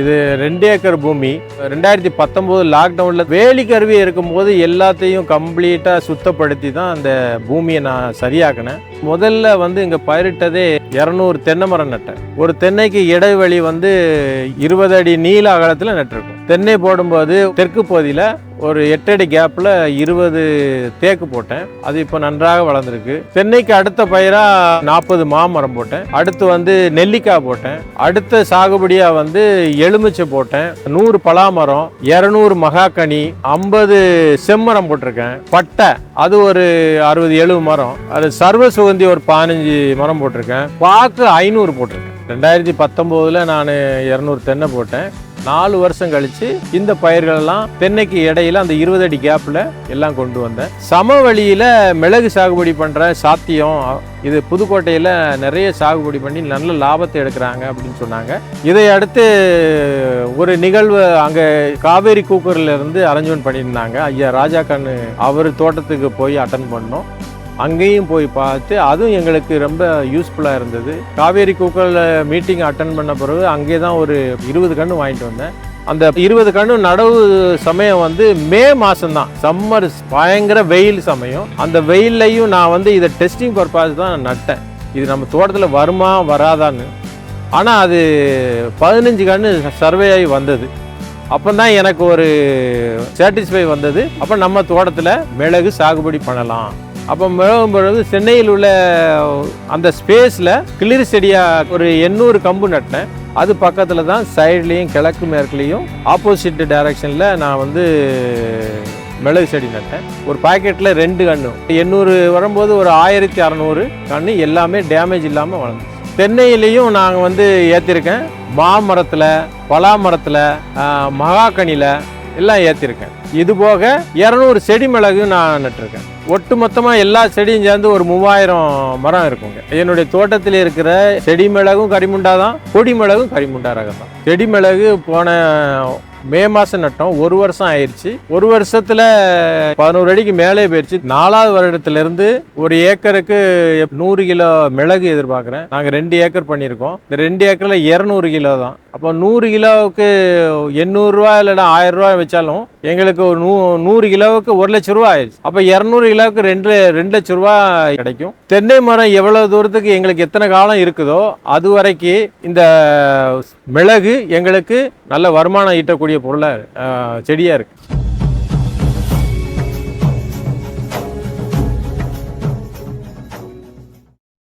இது ரெண்டு ஏக்கர் பூமி. ரெண்டாயிரத்தி பத்தொம்போது லாக்டவுனில் வேலி கருவி இருக்கும்போது எல்லாத்தையும் கம்ப்ளீட்டாக சுத்தப்படுத்தி தான் அந்த பூமியை நான் சரியாக்கினேன். முதல்ல வந்து இங்கே பயிரிட்டதே இரநூறு தென்னை மரம் நட்டேன். ஒரு தென்னைக்கு இடைவெளி வந்து இருபது அடி நீள அகலத்தில் நட்டிருக்கும். தென்னை போடும்போது தெற்கு பகுதியில் ஒரு எட்டடி கேப்பில் இருபது தேக்கு போட்டேன். அது இப்போ நன்றாக வளர்ந்துருக்கு. தென்னைக்கு அடுத்த பயிராக நாற்பது மாமரம் போட்டேன். அடுத்து வந்து நெல்லிக்காய் போட்டேன். அடுத்த சாகுபடியாக வந்து எலுமிச்சை போட்டேன். நூறு பலாமரம் இரநூறு மகாக்கனி ஐம்பது செம்மரம் போட்டிருக்கேன். பட்டை அது ஒரு அறுபது எழுபது மரம். அது சர்வ சுகந்தி ஒரு பதினஞ்சு மரம் போட்டிருக்கேன். பாக்கு ஐநூறு போட்டிருக்கேன். ரெண்டாயிரத்தி பத்தொம்போதில் நான் இரநூறு தென்னை போட்டேன். நாலு வருஷம் கழிச்சு இந்த பயிர்களெல்லாம் தென்னைக்கு இடையில அந்த இருபது அடி கேப்பில் எல்லாம் கொண்டு வந்தேன். சமவெளியில் மிளகு சாகுபடி பண்ணுற சாத்தியம் இது புதுக்கோட்டையில் நிறைய சாகுபடி பண்ணி நல்ல லாபத்தை எடுக்கிறாங்க அப்படின்னு சொன்னாங்க. இதை அடுத்து ஒரு நிகழ்வு அங்கே காவேரி கூக்கரில் இருந்து அரேஞ்ச்மெண்ட் பண்ணியிருந்தாங்க. ஐயா ராஜா கண்ணு அவர் தோட்டத்துக்கு போய் அட்டன் பண்ணோம். அங்கேயும் போய் பார்த்து அதுவும் எங்களுக்கு ரொம்ப யூஸ்ஃபுல்லாக இருந்தது. காவேரி கூக்கல் மீட்டிங் அட்டன் பண்ண பிறகு அங்கே தான் ஒரு இருபது கன்று வாங்கிட்டு வந்தேன். அந்த இருபது கன்று நடவு சமயம் வந்து மே மாதம்தான் சம்மர் பயங்கர வெயில் சமயம். அந்த வெயில்லையும் நான் வந்து இதை டெஸ்டிங் பர்பஸ் தான் நட்டேன். இது நம்ம தோட்டத்தில் வருமா வராதான்னு. ஆனால் அது பதினஞ்சு கன்று சர்வே ஆகி வந்தது. அப்போ தான் எனக்கு ஒரு சாட்டிஸ்ஃபை வந்தது. அப்போ நம்ம தோட்டத்தில் மிளகு சாகுபடி பண்ணலாம். அப்போ மிளகும் பொழுது சென்னையில் உள்ள அந்த ஸ்பேஸில் கிளிர் செடியாக ஒரு எண்ணூறு கம்பு நட்டேன். அது பக்கத்தில் தான் சைட்லேயும் கிழக்கு மேற்குலேயும் ஆப்போசிட் டைரக்ஷனில் நான் வந்து மிளகு செடி நட்டேன். ஒரு பாக்கெட்டில் ரெண்டு கன்று எண்ணூறு வரும்போது ஒரு ஆயிரத்தி அறநூறு கன்று எல்லாமே டேமேஜ் இல்லாமல் வளர்ந்து தென்னையிலையும் நாங்கள் வந்து ஏற்றிருக்கேன் மாமரத்தில் பலாமரத்தில் மகாக்கனியில் எல்லாம் ஏற்றிருக்கேன் இது போக இரநூறு செடி மிளகு நான் நட்டிருக்கேன். ஒட்டு மொத்தமாக எல்லா செடியும் சேர்ந்து ஒரு மூவாயிரம் மரம் இருக்குங்க. என்னுடைய தோட்டத்தில் இருக்கிற செடி மிளகும் கரிமுண்டா தான் கொடி மிளகும் கரிமுண்டா ரகம் தான் செடி மிளகு போன மே மாதம் நட்டோம் ஒரு வருஷம் ஆயிடுச்சு ஒரு வருஷத்தில் பதினோரு அடிக்கு மேலே போயிடுச்சு நாலாவது வருடத்துலேருந்து ஒரு ஏக்கருக்கு நூறு கிலோ மிளகு எதிர்பார்க்குறேன். நாங்கள் ரெண்டு ஏக்கர் பண்ணியிருக்கோம். இந்த ரெண்டு ஏக்கரில் இரநூறு கிலோ தான் அப்போ நூறு கிலோவுக்கு எண்ணூறுரூவா இல்லைன்னா ஆயிரம் ரூபாய் வச்சாலும் எங்களுக்கு ஒரு நூ நூறு கிலோவுக்கு ஒரு லட்ச ரூபா ஆயிடுச்சு. அப்போ இரநூறு கிலோவுக்கு ரெண்டு ரெண்டு லட்ச ரூபா கிடைக்கும். தென்னை மரம் எவ்வளோ தூரத்துக்கு எங்களுக்கு எத்தனை காலம் இருக்குதோ அது வரைக்கும் இந்த மிளகு எங்களுக்கு நல்ல வருமானம் ஈட்டக்கூடிய பொருளாக செடியாக இருக்குது